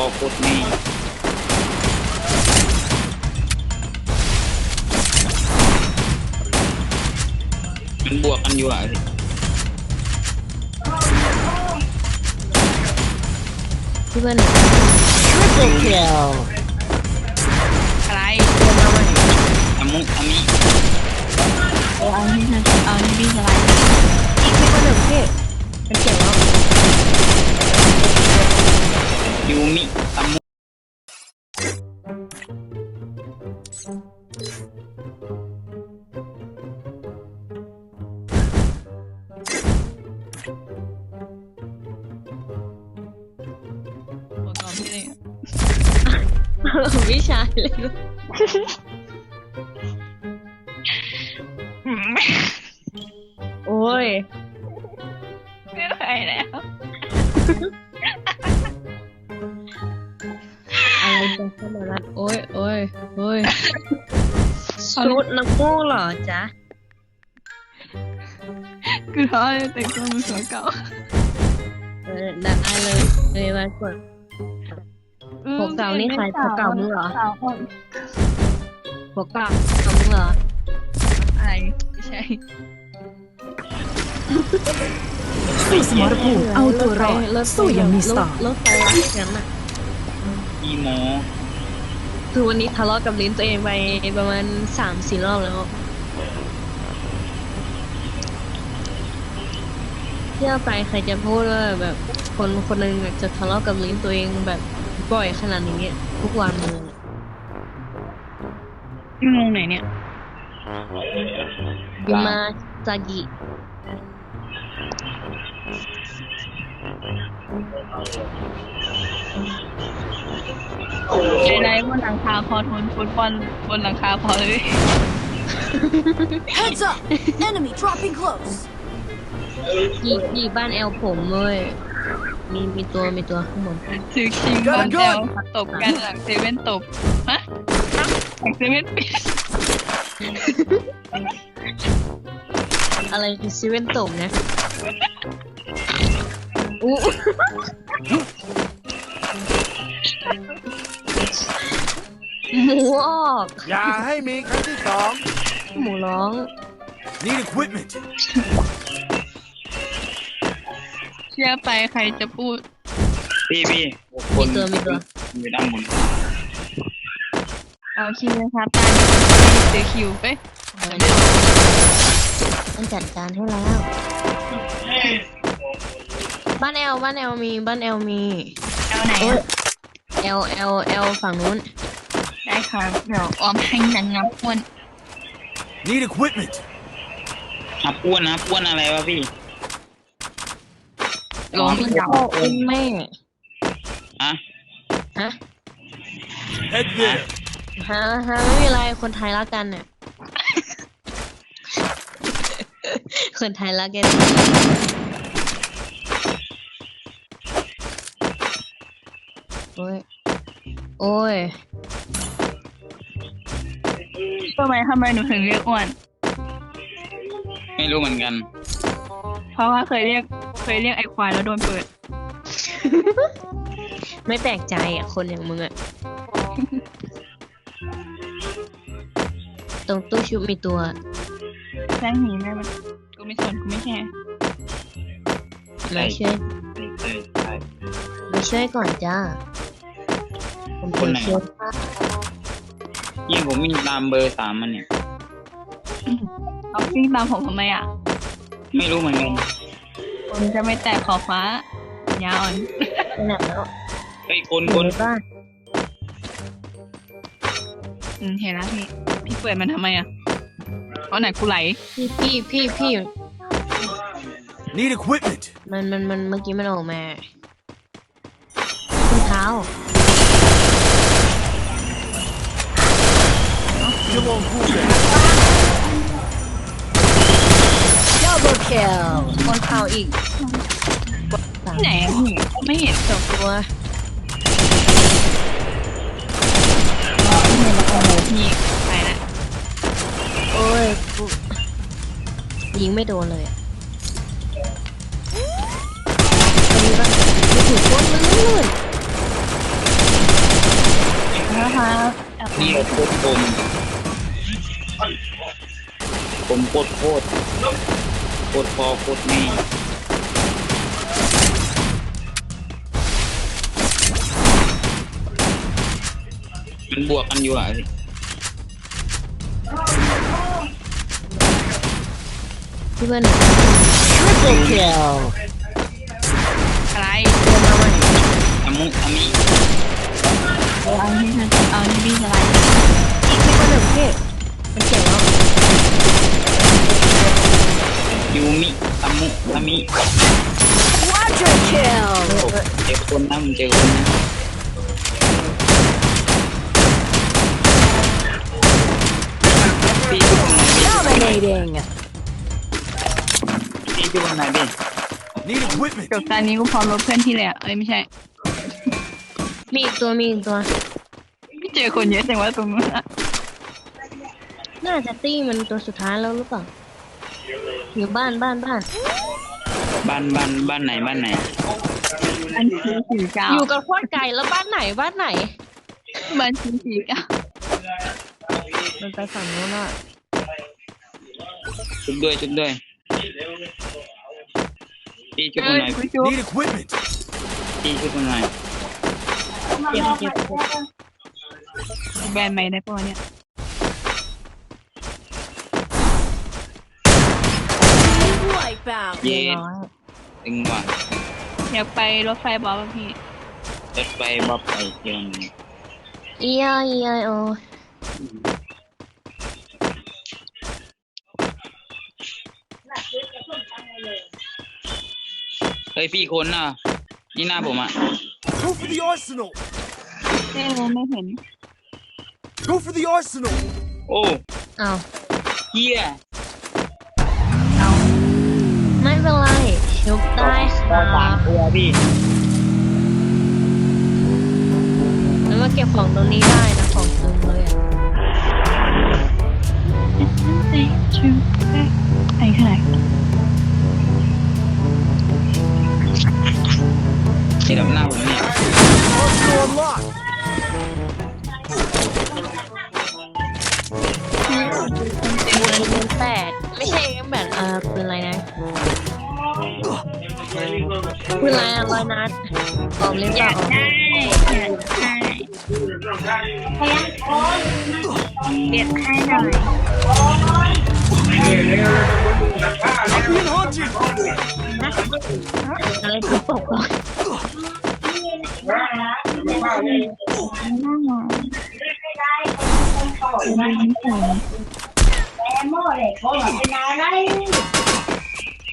อโคตรแม่มันบวกกันอยู่อะพี่พี่เพื่อน triple kill อะไรเดินมาใหม่อามุอามิเออเอานี่นะเอานี่พี่สไลด์พี่เพื่อนหนึ่งพี่เป็นเก่งแล้ว ยูมิอามุหัวก่อนพี่เลยวิชาเลย โอ้ย ไม่ไหวแล้ว อะไรจะเข้ามารัดโอ้ยโอ้ยโอ้ยสูตรน้ำมูกเหรอจ๊ะคือท้อเลยแต่งตัวมันสวยเก่าเออได้เลยเลยมากดหัวเก่านี่ใครหัวเก่ามึงเหรอสาวคนหัวกลับทำเหรออะไรไม่ใช่สู้สมรภูมิเอาตัวรอดรถสู้อย่างมีสไตล์รถไฟรักฉันอะอีโม คือวันนี้ทะเลาะกับลิ้นตัวเองไปประมาณสามสี่รอบแล้วเที่ยวไปใครจะพูดว่าแบบคนคนหนึ่งจะทะเลาะกับลิ้นตัวเองแบบบ่อยขนาดนี้ทุกวันเลยพี่งงไหนเนี่ยบินมาจากิ ใจไรบนหลังคาพอทนฟุตบอลบนหลังคาพอเลย Heads up! Enemy dropping close. ที่ที่บ้านแอลผมเลยมีมีตัวมีตัวข้างบนถือคิงบ้านแอลตบกันหลังเซเว่นตบฮะหลังเซเว่นปิดอะไรคือซีเว่นตกนะอู้ หมูออก อย่าให้มีครั้งที่สอง หมูร้อง Need equipment เชื่อไปใครจะพูด พี่พี่หกคมีนตัวมีตัว อยู่ด้านบนเอาคิวนะครับตามซื้อคิวไปต้องจัดการให้แล้ว บ้านแอลบ้านแอลมีบ้านแอลมี เอาไหนโอ้ยอะ แอลแอลแอลฝั่งนู้น ได้ค่ะเดี๋ยวออมให้นังงับอ้วน Need equipment อาป้วนนะป้วนอะไรวะพี่ร้องพี่ดาวโอ้อุ้มแม่อะฮะ Head there ฮะฮะไม่มีไรคนไทยรักกันเนี่ย คนไทยรักกัน โอ้ย โอ้ยทำไมทำไมหนูถึงเรียกอ้วน ไม่รู้เหมือนกัน เพราะว่าเคยเรียกเคยเรียกไอควายแล้วโดนเปิด ไม่แปลกใจอะ คนอย่างมึงอะ ตรงตู้ชุบมีตัว แจ้งหนีแม่มันกูไม่สนกูไม่แคร์มาช่วย ใช่ใช่มาช่วยก่อนจ้าผม คเป็นนไหนเชื้อชาติยี่ผมมีตามเบอร์สามมันเนี่ย เอาวิ่งตามผมทำไมอะ ไม่รู้เหมือนกันผมจะไม่แตะขอบฟ้าปัญญาอ่อนไปไหนแล้วเฮ้ยคนอคยู่นในบ้านอืมเห็นแล้วพี่ พี่เปิดมันทำไมอะเพราะไหนกูไหล พี่พี่พี่พี่ Need equipment มันมันมันเมื่อกี้มันออกมาคุณเท้า Still on cooldown ดับเบิลคิลคนเท้าอีกที่ไหนอะพี่ไม่เห็นจบตัวไม่เห็นแล้วโอ้โหพี่ไปละโอ้ยกูยิงไม่โดนเลยอะตรงนี้บ้างไม่ถูกก้นมันลื่นครับแอบนี่โคตรคม ผมโคตรโคตรโคตรพอโคตรแม่มันบวกกันอยู่อะพี่พี่เบิ้ล Triple kill. อะไรเดินมาใหม่อามุอามิเอาเอาที่ฉันเอาที่พี่อะไรพี่เบิ้ลหนึ่งพี่มันเจ๋งแล้ว ยูมิอามุอามิ Quadra kill. เจอคนนะมึงเจอคนนะพี่ชื่อคนไหนพี่ Dominating. พี่ชื่อคนไหนพี่ Need equipment. จบตอนนี้กูพร้อมลบเพื่อนที่เลยอะเอ้ยไม่ใช่ มีอีกตัวมีอีกตัว ไม่เจอคนเยอะแต่ว่าตรงนู้นอะน่าจะตี้มันตัวสุดท้ายแล้วหรือเปล่า อยู่บ้านบ้านบ้านบ้านบ้านบ้านไหนบ้านไหนบ้านชีสี่เก้าอยู่กับโคตรไก่แล้วบ้านไหนบ้านไหนบ้านชีสี่เก้ามันไปฝั่งโน้นอะชุบด้วยชุบด้วยพี่ชุบคนไหนกูจุ๊บ Need equipment. พี่ชุบคนไหนเจ็บเจ็บเจ็บแบรนด์ใหม่ได้ปะวะเนี่ย Wipeout. เย็เรียนบร้อยตึงว่ะอยากไปรถไฟบอสป่ะพี่รถไฟบ๊อบไปเที่ยวหนึงอีไออีไอโอเฮ้ยพี่คนน่ะ นี่หน้าผมอะ Go for the arsenal. เอ้ไม่เห็น Go for the arsenal. โอ้อ้าวเฮียไม่ เป็นไรชุบได้คต่อรัสามบตัวพี่แล้วมาเก็บของตรงนี้ได้นะของเต็มเลยอะชื่อไอ้ขนาดนี่กับหน้าผมเนี่ย Arsenal unlocked. ปืนปืนแปดไม่ใช่แบบเออปืนอะไรนะ ปืนอะไรอะร้อยนัดออกเล่นต่อได้อยากได้เปลี่ยนให้หน่อย I'm being hunted. อะไรคือตกก่อ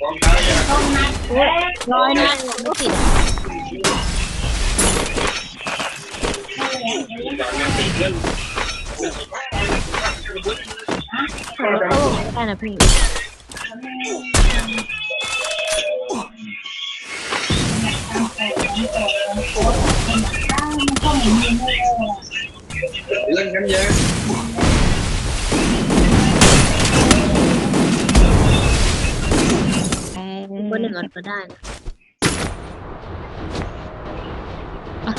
นร้อยนัดไม่ติด โอ้โหไม่ได้นะพี่เบอร์หนึ่งอันก็ได้นะอะ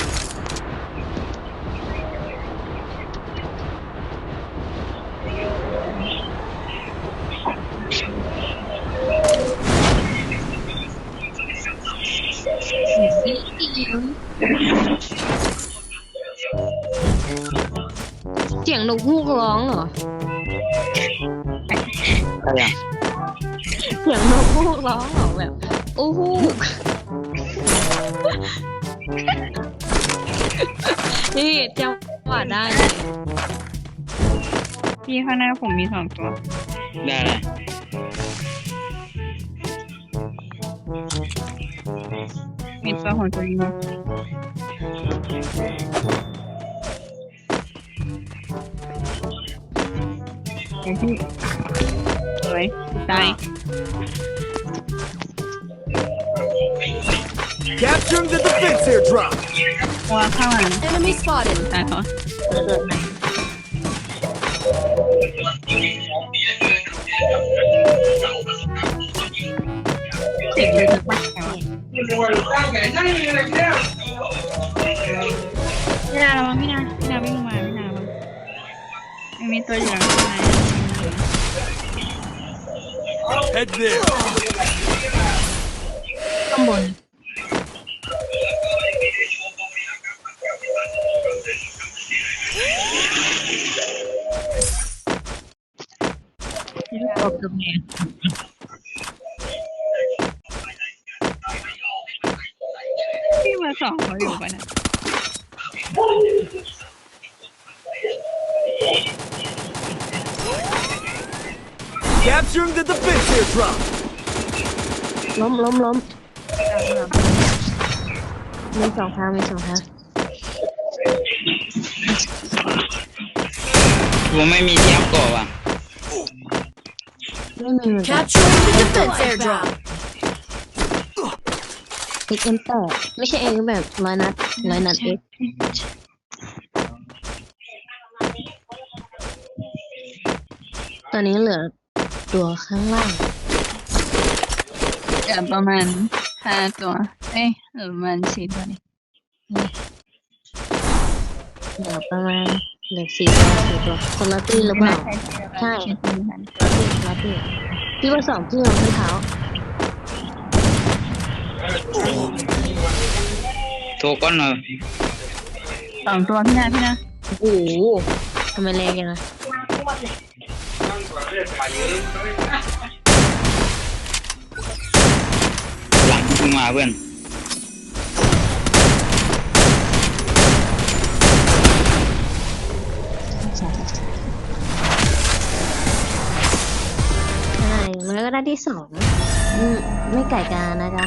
เสียงนกฮูกร้องเหรอใครอะ เสียงนกฮูกร้องเหรอแบบอู้ฮูกนี่จังหวะได้เลยพี่ข้างหน้าผมมีสองตัว ได้เลยมีตัวของตัวเองนะไอ้พี่ สวยตาย Capturing the defense airdrop. ตัวข้างหลัง Enemy spotted. ตายเหรอเกิดไหนเจ็บเลยจะปักไม่ได้แล้วมั้งไม่ได้ไม่ได้ไม่ลงมาไม่ได้มีตัวอยู่หลังต้นไม้ Head there. ข้างบน ตบกับแม่ที่มาสองเขาอยู่ปะเนี่ย Capturing the defense airdrop. ล้มล้มล้มมีสองทางมีสองทางผมไม่มีที่อัพเกาะว่ะไม่มีเหมือนกัน Capturing the defense airdrop. เอ็กเอ็มแปดไม่ใช่เองแบบร้อยนัดร้อยนัดเอ็กตอนนี้เหลือ ตัวข้างล่างเดี๋ยวประมาณห้าตัว เอ้ยหรือประมาณสี่ตัวนี่เหลือประมาณเหลือสี่ตัวสี่ตัวคนละตีหรือเปล่าใช่คิดดูกันคนละตีพี่ว่าสองพี่ลงที่เท้าโทรก้อนหน่อยสองตัวพี่นาพี่นาโอ้โหทำไมแรงยังไง หลังขึ้นมาเพื่อนใช่มันก็ได้ที่สอง อืม ไม่ไก่กานะจ๊ะ